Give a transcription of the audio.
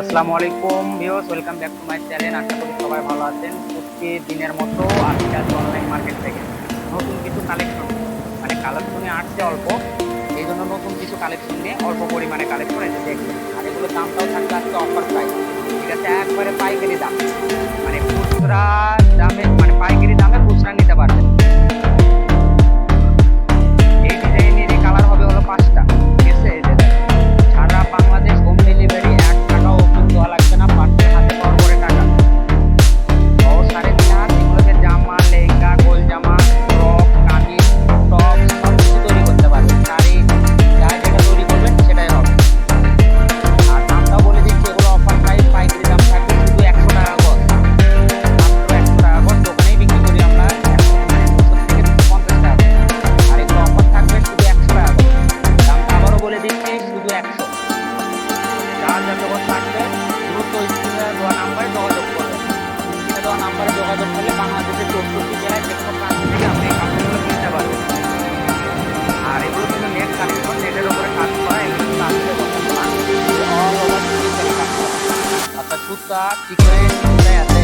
আসসালামু আলাইকুম viewers, welcome back to my channel. আশা করি সবাই ভালো আছেন। প্রতি দিনের মতো আজকে আজ অনলাইন মার্কেট থেকে। নতুন কিছু কালেকশন মানে কালেকশনে আসছে অল্প। এই জন্য নতুন কিছু কালেকশন নিয়ে অল্প পরিমাণে কালেকশন এসে দেখবেন আর এগুলো দামটাও থাকবে আজকে অফার প্রাইস ঠিক আছে, একবারে পাইকারি দাম। মানে যার যখন থাকবে দ্রুত স্ক্রিনে দেওয়া নাম্বারে যোগাযোগ করবেন স্ক্রিনে দেওয়া নাম্বারে যোগাযোগ করলে বাংলাদেশের চৌষট্টি জেলায় যে কোনো প্রান্ত থেকে আপনি এই কাপড়গুলো কিনতে পারবেন আর এগুলো কিন্তু নেট কানেকশন নেটের ওপরে কাজ করা এগুলো কিন্তু আসলে অর্থাৎ সুতা চিকেন আছে